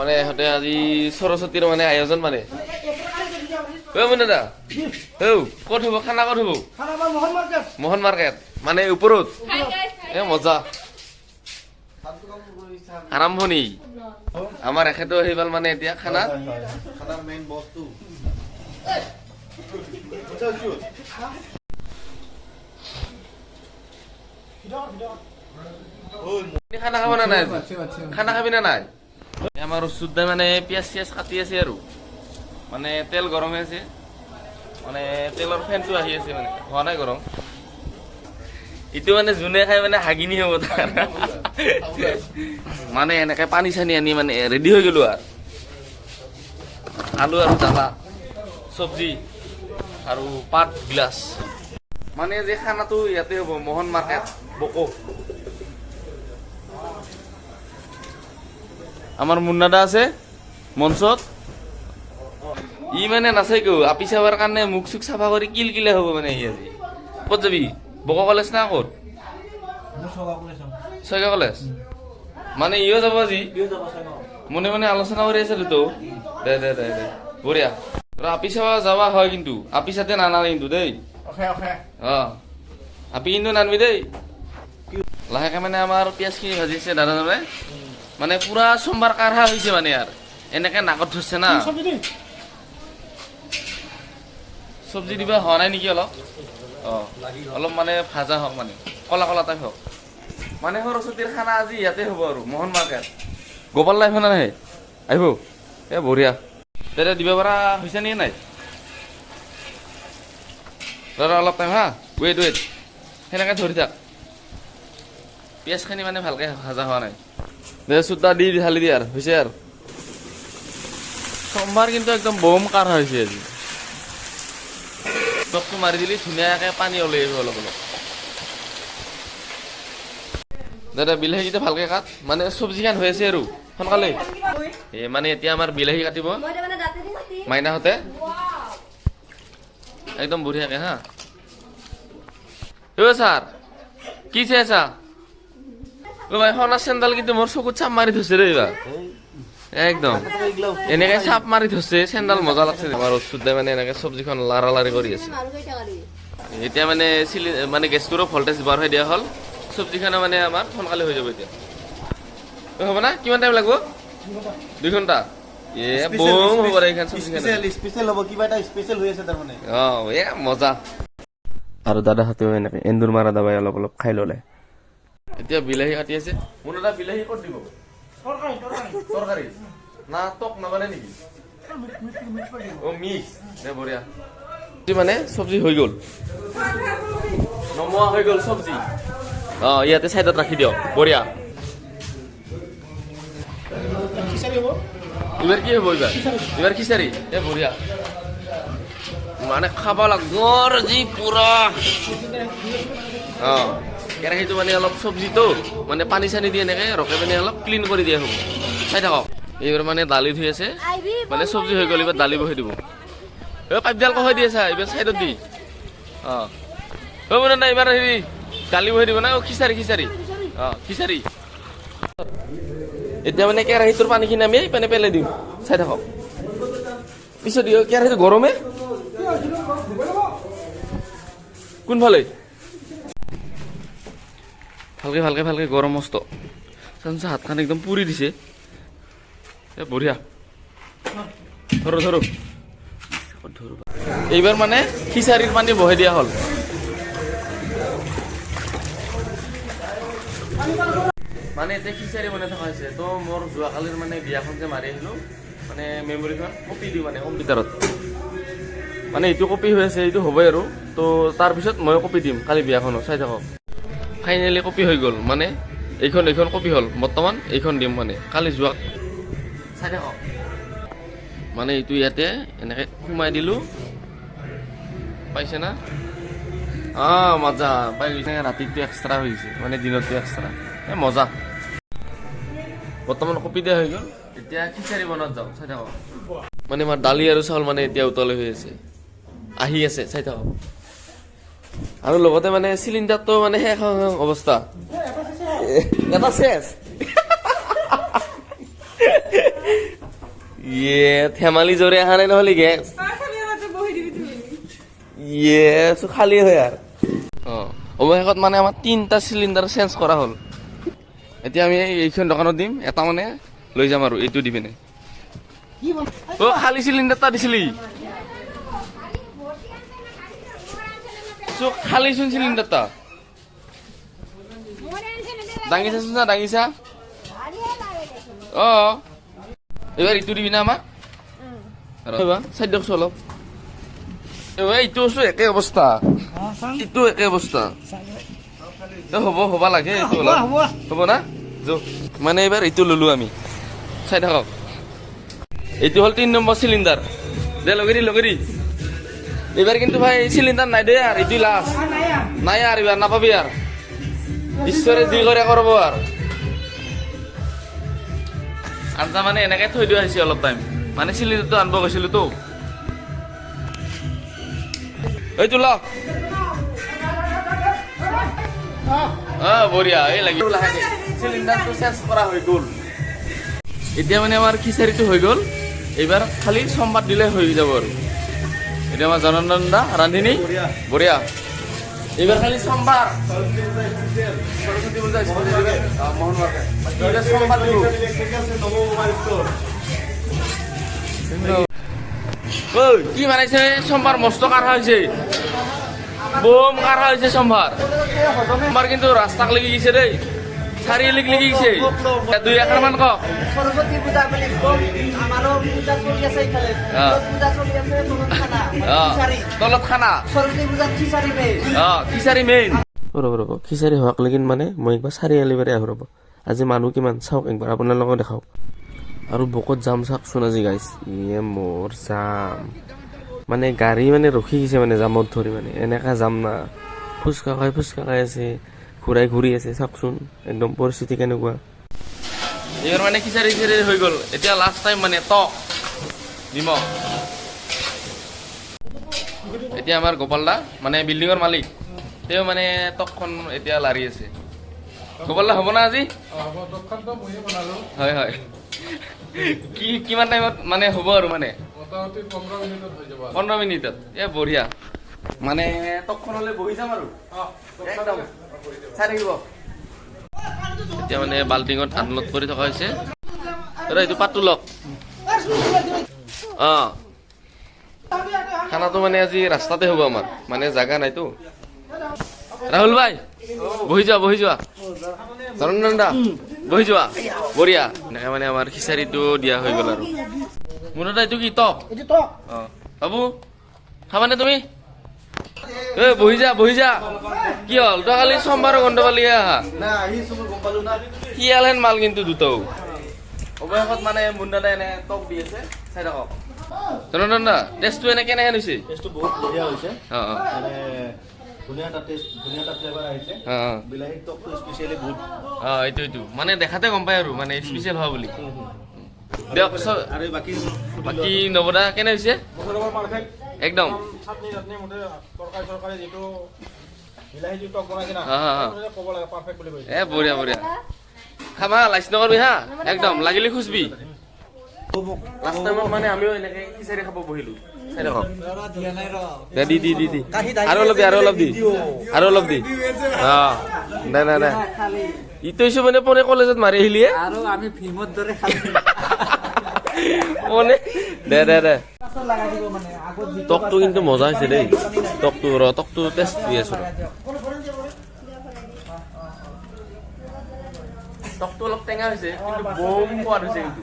মানে ইহঁতে আজি সৰস্বতীৰ মানে আয়োজন মানে। ঐ মুন্না দা ঔ ক'ত হ'ব, খানা ক'ত হ'ব? মোহন মাৰ্কেট মানে ওপৰত। এ মজা। আৰম্ভণি। আমাৰ এখেতো পাল মানে এতিয়া খানা। খানা খাব না নাই খানা খাবি না নাই? আমাৰ ওচৰতে মানে পিঁয়াজ চিয়াজ কাটি আছে আৰু। মানে তেল গৰম হৈ আছে। মানে তেলৰ ফেনটো আহি আছে মানে। হোৱা নাই গৰম। ইটো মানে যোনে খাই মানে হাগিনি হ'ব মানে এনেকে পানী চানী আনি মানে ৰেডি হৈ গলো আৰু। আলু আৰু জ্বালা চব্জি আৰু পাত গিলাচ। মানে যে খানাটো ইয়াতে হ'ব, মোহন মাৰ্কেট, বকো। আমাৰ মুন্নাদা আছে মঞ্চত ই মানে নাচাই কেও আপি চাবৰ কাৰণে মুখ চুখ চাফা কৰি কিল কিলে হ'ব মানে ই আজি। ক'ত যাবি? বক কলেজ না ক'ত? ছয়গা কলেজ মানে ইও যাব আজি। মনে মনে আলোচনা কৰি আছিলো তো। দে দে দে দে। বঢ়িয়া। আপি চাবা যাবা হয় কিন্তু। আপি চাতে নানানে কিন্তু দেই। অখে আপি কিন্তু নানবি দেই। লাহেকে মানে আমাৰ পিঁয়াজখিনি ভাজিছে দাদা দাদাজনে মানে পুৰা সোমবাৰ কাঢ়া হৈছে মানে ইয়াৰ। এনেকে নাকত ধৰছে না। চব্জি দিবা হোৱা নাই নেকি অলপ? অ অলপ মানে ভাজা হওক মানে কলা কলা টাইপ হওক। মানে সৰস্বতীৰ খানা আজি ইয়াতে হ'ব আৰু মোহন মাৰ্কেট। গোপাল লাইফ নাহে আহিব। এ বঢ়িয়া। তেনে দিব পৰা হৈছে নে নাই? দাদা অলপ টাইম হা। ৱেইট ৱেইট সেনেকে ধৰি থাক। পিঁয়াজখিনি মানে ভালকে ভাজা হোৱা নাই। দে চুতা দি ঢালি দি আৰু হৈছে আৰু সোমবাৰ কিন্তু একদম বম কাঢ়া হৈছে আজি। টপটো মাৰি দিলি, ধুনীয়াকে পানী ওলাই আহিব অলপ অলপ। দাদা বিলাহীকেইটা ভালকে কাট। মানে চব্জিখান হৈ আছে আৰু, সোনকালে। এ মানে এতিয়া আমাৰ বিলাহী কাটিব। মাইনাহঁতে। একদম বঢ়িয়াকে হা। ছাৰ, কি চাই আছা? ভাই সোণাৰ চেণ্ডাল কিন্তু মোৰ চকুত চাপ মাৰি থৈছে দেই এইবাৰ একদম। এনেকে চাপ মাৰি থৈছে চেণ্ডাল মজা লাগছে। আমাৰ ওচৰতে মানে এনেকে চব্জিখন লাৰা লাৰি কৰি আছে। এতিয়া মানে চিলি মানে গেছটোৰো ভল্টেজ বঢ়াই দিয়া হ'ল। চব্জিখনো মানে আমাৰ সোনকালে হৈ যাব এতিয়া। হ'ব না? কিমান টাইম লাগিব? দুই ঘণ্টা? এ বম হ'ব দে এইখন চব্জিখন স্পেচিয়েল স্পেচিয়েল হ'ব কিবা এটা স্পেচিয়েল হৈ আছে তাৰমানে। অ এ মজা। আৰু দাদাহঁতেও এনেকে এন্দুৰ মাৰা দাবাই অলপ অলপ খাই ল'লে। এতিয়া বিলাহী কাটি আছে। মোৰ দাদা বিলাহী ক'ত দিব? তৰকাৰী তৰকাৰী। তৰকাৰী? না টক নবনে নেকি? অ মিক্স দে বঢ়িয়া। মানে চব্জি হৈ গ'ল। নমোৱা হৈ গ'ল চব্জি। অ ইয়াতে চাইডত ৰাখি দিয়ক। বঢ়িয়া। এইবাৰ কি হ'ব এইবাৰ? এইবাৰ খিচাৰি? এ বঢ়িয়া। মানে খাব লাগিব আৰু যি পুৰা। অ। কেৰাহীটো মানে অলপ চব্জিটো মানে পানী চানী দি এনেকে ৰখাই পিনে অলপ ক্লিন কৰি দিয়া হ'ব। চাই থাকক, এইবাৰ মানে দালি ধুই আছে মানে চব্জি হৈ গ'ল, এইবাৰ দালি বহাই দিব। এই পাইপডাল কহাই দি আছা, এইবাৰ চাইডত দি। অ। অ মানে নাই, এইবাৰ হেৰি, দালি বহাই দিব না খিচাৰি খিচাৰি। অ, খিচাৰি। এতিয়া মানে কেৰাহীটোৰ পানীখিনি আমি এই পেলাই দিম। চাই থাকক। পিছত কেৰাহীটো গৰমে। কোনফালে? ভালকে ভালকে ভালকে গৰম মস্ত। চাঞ্চা হাতখন একদম পুৰি দিছে। এ, বঢ়িয়া। ধৰো ধৰো। ধৰো এইবাৰ মানে খিচাৰীৰ পানী বহাই দিয়া হ'ল। মানে এতিয়া খিচাৰী বনাই থকা হৈছে, তো মোৰ যোৱাকালিৰ মানে বিয়াখন যে মাৰি আহিলোঁ মানে মেমৰিখন কপি দিওঁ মানে কম্পিউটাৰত মানে এইটো কপি হৈ আছে, এইটো হ'বই আৰু। তো তাৰপিছত মই কপি দিম, কালি বিয়াখনো, চাই থাকক। ফাইনেলি কপি হৈ গ'ল মানে এইখন এইখন কপি হ'ল। বৰ্তমান এইখন দিম মানে। কালি যোৱা চাই থাকক মানে এইটো ইয়াতে এনেকে সোমাই দিলোঁ। পাইছে না? অঁ মজা। পাই গৈছে। ৰাতিটো এক্সট্ৰা হৈ গৈছে। মানে দিনতো এক্সট্ৰা এ মজা। বৰ্তমান কপি দিয়া হৈ গ'ল। এতিয়া খিচাৰি বনাত যাওঁ চাই থাকক। মানে আমাৰ দালি আৰু চাউল মানে এতিয়া উতলে হৈ আছে। আহি আছে চাই থাকক। আৰু লগতে মানে চিলিণ্ডাৰটো মানে শেষ অৱস্থা। এটা চেচ ইয়ে ধেমালি জোরে অহা নাই নহ'লে গেছ ইয়ে খালী হয় আৰু। অঁ অৱশেষত মানে আমাৰ তিনিটা চিলিণ্ডাৰ চেঞ্জ কৰা হ'ল। এতিয়া আমি এই- এইখন দোকানত দিম এটা মানে লৈ যাম আৰু এইটো দি পিনে। অ' খালী চিলিণ্ডাৰ এটা দিছিলি। চো খালীচোন চিলিণ্ডাৰটা দাঙিছাচোন না দাঙিছা অঁ। এইবাৰ ইটো দিবি না আমাক? চাই দিয়কচোন অলপ। এইবাৰ ইটো আছো একে অৱস্থা। ইটো একে অৱস্থা। হ'ব হ'ব লাগে এইটো হ'ব অলপ। হ'ব। না? মানে এইবাৰ এইটো ল'লো আমি। চাই থাকক। এইটো হ'ল তিন নম্বৰ চিলিণ্ডাৰ। দে লগেৰি লগেৰি এইবাৰ কিন্তু ভাই চিলিণ্ডাৰ নাই দেই আৰু এইটো লাষ্ট নাই আৰু এইবাৰ নাপাবি আৰু ঈশ্বৰে যি কৰে কৰিব আৰু আঞ্জা মানে এনেকে থৈ দিয়া হৈছে অলপ টাইম মানে চিলিণ্ডাৰটো আনিব গৈছিলো তো। এইটো ল অ বঢ়িয়া, এই লাগিব লাহেকে চিলিণ্ডাৰটো চেঞ্জ কৰা হৈ গ'ল। এতিয়া মানে আমাৰ খিচাৰিটো হৈ গ'ল। এইবাৰ খালি সোমবাৰ দিলে হৈ যাব আৰু। এতিয়া আমাৰ জনন্দন দা ৰান্ধিনী বঢ়িয়া। বঢ়িয়া এইবাৰ খালি সোমবাৰ সৰস্বতী পূজা ঐ কি মানাইছে সোমবাৰ মস্ত কাঢ়া হৈছে বম কাঢ়া হৈছে সোমবাৰ সোমবাৰ কিন্তু ৰাস্তাক লাগি গৈছে দেই চাৰিআলিক লাগি গৈছে দুই একাৰ মান কওক সরস্বতী পূজা বলে একদম আমারও পূজা চলি আছে হ্যাঁ। পূজা চলি আছে তলত খানা সরস্বতী পূজা খিচারি মেয়ে অ খিচাৰি মেইন ৰ'ব ৰ'ব খিচাৰি হোৱাক লেকিন মানে মই একবাৰ চাৰিআলি বাৰে আহোঁ ৰ'ব। আজি মানুহ কিমান? চাওক একবাৰ আপোনালোকক দেখাওক আৰু বকত যাম চাওকচোন আজি গাইছ ইয়ে মোৰ যাম মানে গাড়ী মানে ৰখি গৈছে মানে জামত ধৰি মানে। এনেকা যাম না। ফুচকা খাই ফুচকা খাই আছে। ঘূৰাই ঘূৰি আছে চাওকচোন একদম পৰিস্থিতি কেনেকুৱা। এইবাৰ মানে খিচাৰি খিচাৰি হৈ গ'ল। এতিয়া লাষ্ট টাইম মানে টক নিমখ। এতিয়া আমাৰ গোপাল দা মানে বিল্ডিঙৰ মালিক তেওঁ মানে টকখন এতিয়া লাৰি আছে। গোপাল দা হ'ব না আজি? হয় হয়। কি কিমান টাইমত মানে হ'ব আৰু মানে? পোন্ধৰ মিনিটত। এ বঢ়িয়া। মানে হ'লে বহি যাম আৰু একদম চাই থাকিব। এতিয়া মানে বাল্টিঙত আনলোড কৰি থকা হৈছে। দাদা এইটো পাতটো লওক। অঁ। খানাটো মানে আজি ৰাস্তাতে হ'ব আমাৰ। মানে জাগা নাইতো। ৰাহুল ভাই বহি যোৱা বহি যোৱা। ধৰণ দা বহি যোৱা। বঢ়িয়া। এনেকে মানে আমাৰ খিচাৰিটো দিয়া হৈ গ'ল আৰু। মোৰ দাদা এইটো কি টক বাবু খাবানে তুমি? এ বহি যা বহি যা। কি হ'ল? তই কালি সোমবাৰৰ গন্ধ পালি আহা। না আহিছো মই গম পালো না শিয়ালহেন মাল কিন্তু দুটাও। অৱশেষত মানে মুন্দাদাই এনে টক দি আছে চাই থাকক। ধৰণ দা টেষ্টটো এনে কেনেহেন হৈছে টেষ্টটো বহুত বঢ়িয়া হৈছে। অ অ। মানে ধুনীয়া এটা টেষ্ট ধুনীয়া এটা ফ্লেভাৰ আহিছে। অ অ। বিলাহী স্পেচিয়েলি বহুত। অ এইটো এইটো। মানে দেখাতে গম পায় আৰু মানে স্পেচিয়েল হোৱা বুলি। দিয়ক আৰু বাকী বাকী নৱদা কেনে হৈছে? একদম। চাটনি চাটনি যিটো বিলাহী যিটো টক বনাইছে না হা, হা, হা। ক'ব লাগে পাৰফেক্ট বুলি কৈছে। এ বঢ়িয়া বঢ়িয়া। খাবা লাইচ নকৰবি হা? একদম লাগিলে খুচবি। লাষ্ট টাইমত মানে আমিও এনেকে খিচাৰি খাব বহিলো। দে দি দি দি দি। আৰু অলপ দি আৰু অলপ দি। আৰু অলপ দি। অ দে দে দে। ইটো মানে পৰে কলেজত মাৰি আহিলিয়ে আৰু আমি ভীমত দৰে খালি। মানে দে দে দে। লগাই দিব মানে আগত যিটো টকটো কিন্তু মজা হৈছে দেই। টকটো ৰ টকটো টেষ্ট দি আছো। টকটো অলপ টেঙা হৈছে কিন্তু বম সোৱাদ হৈছে কিন্তু।